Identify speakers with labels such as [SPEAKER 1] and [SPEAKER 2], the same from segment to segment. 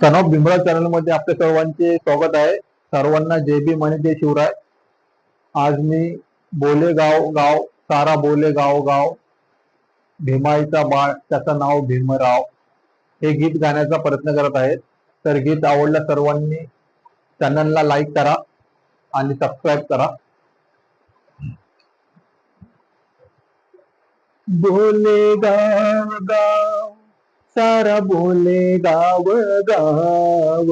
[SPEAKER 1] Son of Bhimrao चॅनलमध्ये आपल्या सर्वांचे स्वागत आहे. सर्वांना जय बी म्हणे जय शिवराय. आज मी बोले गाव गाव सारा बोले गाव भीमाईचा बाळ त्याचं नाव भीमराव हे गीत गाण्याचा प्रयत्न करत आहे तर गीत आवडलं सर्वांनी चॅनलला लाईक करा आणि सबस्क्राईब करा. बोले गाव गाव सारा बोले गाव गाव.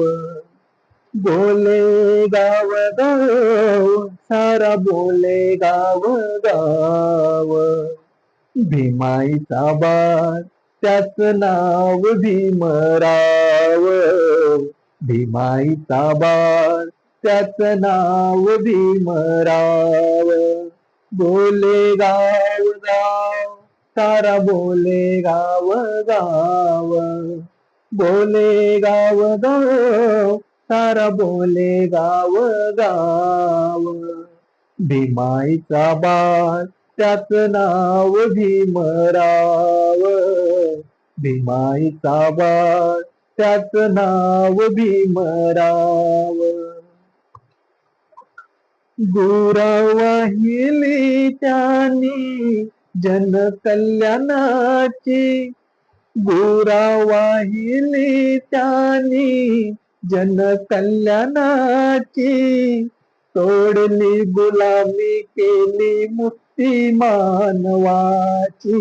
[SPEAKER 1] बोले गाव गाव. सारा बोले गाव गाव. भीमाईचा बाळ त्याच नाव भीमराव. भीमाईचा बाळ त्याच नाव भीमराव. बोले गाव गाव. सारा बोले गाव गाव. बोले गाव गाव. सारा बोले गाव गाव. भीमाईचा बाळ त्याच नाव भीमराव. भीमाईचा बाळ त्याच नाव भीमराव. गुरा वाहिली त्यानी जनकल्याणाची गोरा वाहिली त्यानी जनकल्याणाची तोडली गुलामी केली मुक्ती मानवाची.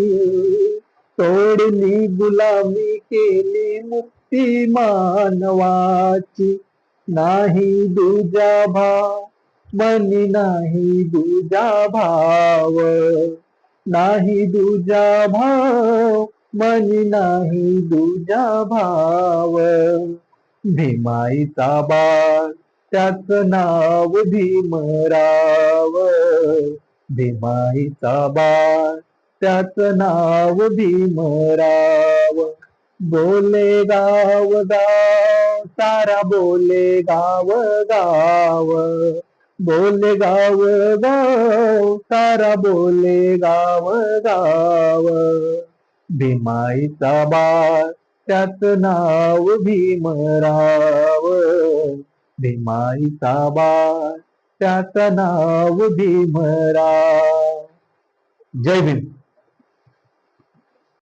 [SPEAKER 1] तोडली गुलामी केली मुक्ती मानवाची. नाही दुजा भाव मनी नाही दुजा भाव. नाही दुजा भाव मनी नाही दुजा भाव. भीमाईचा बाळ त्याच नाव भीमराव. भीमाईचा बाळ त्याच नाव भीमराव. बोले गाव गाव सारा बोले गाव गाव. बोले गाव गाव सारा बोले गाव गाव. भीमाईचा बाळ त्याच नाव भीमराव. भीमाईचा बाळ त्याच नाव भीमराव. जय भीम.